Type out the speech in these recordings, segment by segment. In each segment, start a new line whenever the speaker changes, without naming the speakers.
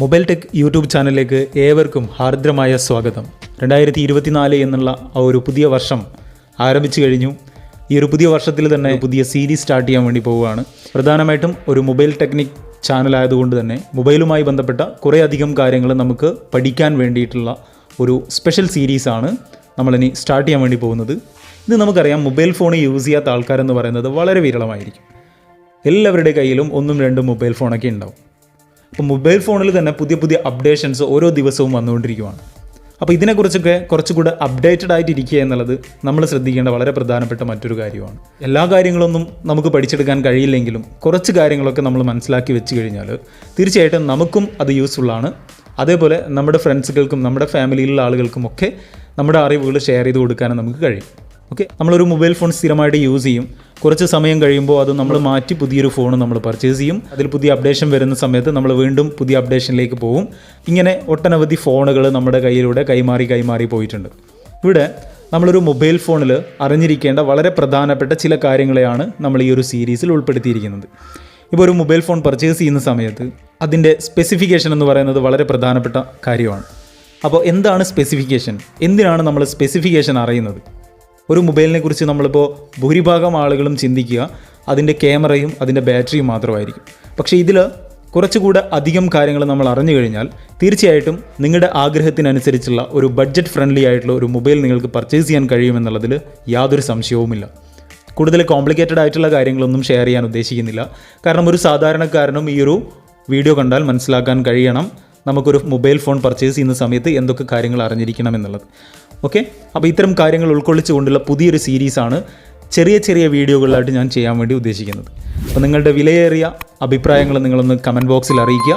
Mobile tech YouTube ചാനലിലേക്ക് ഏവർക്കും ഹാർദ്രമായ സ്വാഗതം. രണ്ടായിരത്തി ഇരുപത്തിനാല് എന്നുള്ള ആ ഒരു പുതിയ വർഷം ആരംഭിച്ചു കഴിഞ്ഞു. ഈ ഒരു പുതിയ വർഷത്തിൽ തന്നെ പുതിയ സീരീസ് സ്റ്റാർട്ട് ചെയ്യാൻ വേണ്ടി പോവുകയാണ്. പ്രധാനമായിട്ടും ഒരു മൊബൈൽ ടെക്നിക് ചാനലായതുകൊണ്ട് തന്നെ മൊബൈലുമായി ബന്ധപ്പെട്ട കുറേയധികം കാര്യങ്ങൾ നമുക്ക് പഠിക്കാൻ വേണ്ടിയിട്ടുള്ള ഒരു സ്പെഷ്യൽ സീരീസാണ് നമ്മളിനി സ്റ്റാർട്ട് ചെയ്യാൻ വേണ്ടി പോകുന്നത്. ഇത് നമുക്കറിയാം മൊബൈൽ ഫോൺ യൂസ് ചെയ്യാത്ത ആൾക്കാരെന്ന് പറയുന്നത് വളരെ വിരളമായിരിക്കും. എല്ലാവരുടെ കയ്യിലും ഒന്നും രണ്ടും മൊബൈൽ ഫോണൊക്കെ ഉണ്ടാവും. അപ്പോൾ മൊബൈൽ ഫോണിൽ തന്നെ പുതിയ പുതിയ അപ്ഡേഷൻസ് ഓരോ ദിവസവും വന്നുകൊണ്ടിരിക്കുകയാണ് അപ്പോൾ ഇതിനെക്കുറിച്ചൊക്കെ കുറച്ചുകൂടെ അപ്ഡേറ്റഡ് ആയിട്ടിരിക്കുക എന്നുള്ളത് നമ്മൾ ശ്രദ്ധിക്കേണ്ട വളരെ പ്രധാനപ്പെട്ട മറ്റൊരു കാര്യമാണ്. എല്ലാ കാര്യങ്ങളൊന്നും നമുക്ക് പഠിച്ചെടുക്കാൻ കഴിയില്ലെങ്കിലും കുറച്ച് കാര്യങ്ങളൊക്കെ നമ്മൾ മനസ്സിലാക്കി വെച്ച് കഴിഞ്ഞാൽ തീർച്ചയായിട്ടും നമുക്കും അത് യൂസ്ഫുള്ളാണ് അതേപോലെ നമ്മുടെ ഫ്രണ്ട്സുകൾക്കും നമ്മുടെ ഫാമിലിയിലുള്ള ആളുകൾക്കും ഒക്കെ നമ്മുടെ അറിവുകൾ ഷെയർ ചെയ്ത് കൊടുക്കാനും നമുക്ക് കഴിയും. ഓക്കെ നമ്മളൊരു മൊബൈൽ ഫോൺ സ്ഥിരമായിട്ട് യൂസ് ചെയ്യും. കുറച്ച് സമയം കഴിയുമ്പോൾ അത് നമ്മൾ മാറ്റി പുതിയൊരു ഫോൺ നമ്മൾ പർച്ചേസ് ചെയ്യും. അതിൽ പുതിയ അപ്ഡേഷൻ വരുന്ന സമയത്ത് നമ്മൾ വീണ്ടും പുതിയ അപ്ഡേഷനിലേക്ക് പോകും ഇങ്ങനെ ഒട്ടനവധി ഫോണുകൾ നമ്മുടെ കയ്യിലൂടെ കൈമാറി കൈമാറി പോയിട്ടുണ്ട്. ഇവിടെ നമ്മളൊരു മൊബൈൽ ഫോണിൽ അറിഞ്ഞിരിക്കേണ്ട വളരെ പ്രധാനപ്പെട്ട ചില കാര്യങ്ങളെയാണ് നമ്മൾ ഈ ഒരു സീരീസിൽ ഉൾപ്പെടുത്തിയിരിക്കുന്നത്. ഇപ്പോൾ ഒരു മൊബൈൽ ഫോൺ പർച്ചേസ് ചെയ്യുന്ന സമയത്ത് അതിന്റെ സ്പെസിഫിക്കേഷൻ എന്ന് പറയുന്നത് വളരെ പ്രധാനപ്പെട്ട കാര്യമാണ്. അപ്പോൾ എന്താണ് സ്പെസിഫിക്കേഷൻ എന്തിനാണ് നമ്മൾ സ്പെസിഫിക്കേഷൻ അറിയുന്നത്? ഒരു മൊബൈലിനെ കുറിച്ച് നമ്മളിപ്പോൾ ഭൂരിഭാഗം ആളുകളും ചിന്തിക്കുക അതിന്റെ ക്യാമറയും അതിന്റെ ബാറ്ററിയും മാത്രമായിരിക്കും. പക്ഷേ ഇതിൽ കുറച്ചുകൂടെ അധികം കാര്യങ്ങൾ നമ്മൾ അറിഞ്ഞു കഴിഞ്ഞാൽ തീർച്ചയായിട്ടും നിങ്ങളുടെ ആഗ്രഹത്തിനനുസരിച്ചുള്ള ഒരു ബഡ്ജറ്റ് ഫ്രണ്ട്ലി ആയിട്ടുള്ള ഒരു മൊബൈൽ നിങ്ങൾക്ക് പർച്ചേസ് ചെയ്യാൻ കഴിയുമെന്നുള്ളതിൽ യാതൊരു സംശയവുമില്ല. കൂടുതൽ കോംപ്ലിക്കേറ്റഡ് ആയിട്ടുള്ള കാര്യങ്ങളൊന്നും ഷെയർ ചെയ്യാൻ ഉദ്ദേശിക്കുന്നില്ല. കാരണം ഒരു സാധാരണക്കാരനും ഈ ഒരു വീഡിയോ കണ്ടാൽ മനസ്സിലാക്കാൻ കഴിയണം നമുക്കൊരു മൊബൈൽ ഫോൺ പർച്ചേസ് ചെയ്യുന്ന സമയത്ത് എന്തൊക്കെ കാര്യങ്ങൾ അറിഞ്ഞിരിക്കണം എന്നുള്ളത്. ഓക്കെ? അപ്പോൾ ഇത്തരം കാര്യങ്ങൾ ഉൾക്കൊള്ളിച്ചുകൊണ്ടുള്ള പുതിയൊരു സീരീസാണ് ചെറിയ ചെറിയ വീഡിയോകളിലായിട്ട് ഞാൻ ചെയ്യാൻ വേണ്ടി ഉദ്ദേശിക്കുന്നത്. അപ്പോൾ നിങ്ങളുടെ വിലയേറിയ അഭിപ്രായങ്ങൾ നിങ്ങളൊന്ന് കമന്റ് ബോക്സിൽ അറിയിക്കുക.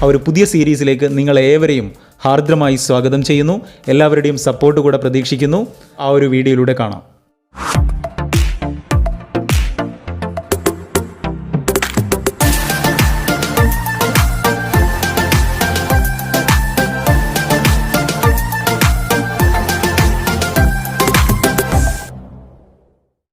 ആ ഒരു പുതിയ സീരീസിലേക്ക് നിങ്ങൾ ഏവരെയും ഹാർദ്രമായി സ്വാഗതം ചെയ്യുന്നു. എല്ലാവരുടെയും സപ്പോർട്ട് കൂടെ പ്രതീക്ഷിക്കുന്നു. ആ ഒരു വീഡിയോയിലൂടെ കാണാം.